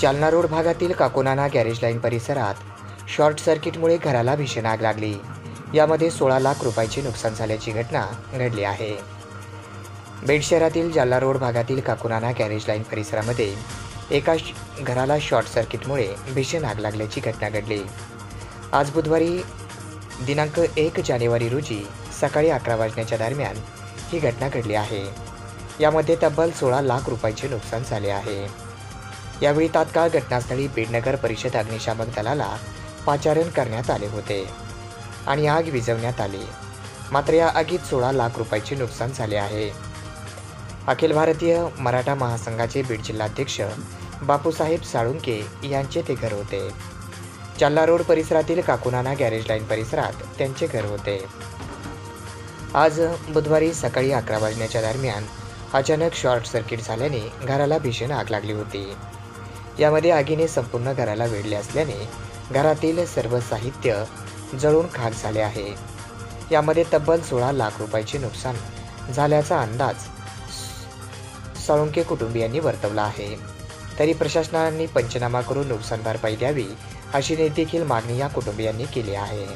Jalna road भागातील काकोनाना garage line परिसरात शॉर्ट सर्किटमुळे घराला भीषण आग लागली. यामध्ये सोळा लाख रुपयाचे नुकसान झाल्याची घटना घडली आहे. बेड शहरातील जालना रोड भागातील काकोनाना गॅरेज लाईन परिसरामध्ये एका श- घराला शॉर्ट सर्किटमुळे भीषण आग लागल्याची घटना घडली. आज बुधवारी दिनांक एक जानेवारी रोजी सकाळी अकरा वाजण्याच्या दरम्यान ही घटना घडली आहे. यामध्ये तब्बल सोळा लाख रुपयाचे नुकसान झाले आहे. यावेळी तात्काळ घटनास्थळी बीडनगर परिषद अग्निशामक दलाला पाचारण करण्यात आले होते आणि आग विझवण्यात आली. मात्र या आगीत सोळा लाख रुपयाचे नुकसान झाले आहे. अखिल भारतीय मराठा महासंघाचे बीड जिल्हाध्यक्ष बापूसाहेब साळुंके यांचे ते घर होते. जालना रोड परिसरातील काकुनाना गॅरेज लाईन परिसरात त्यांचे घर होते. आज बुधवारी सकाळी अकरा वाजण्याच्या दरम्यान अचानक शॉर्ट सर्किट झाल्याने घराला भीषण आग लागली होती. यामध्ये आगीने संपूर्ण घराला वेढले असल्याने घरातील सर्व साहित्य जळून खाक झाले आहे. यामध्ये तब्बल सोळा लाख रुपयाचे नुकसान झाल्याचा अंदाज साळुंके कुटुंबियांनी वर्तवला आहे. तरी प्रशासनाने पंचनामा करून नुकसान भरपाई द्यावी अशी देखील मागणी या कुटुंबियांनी केली आहे.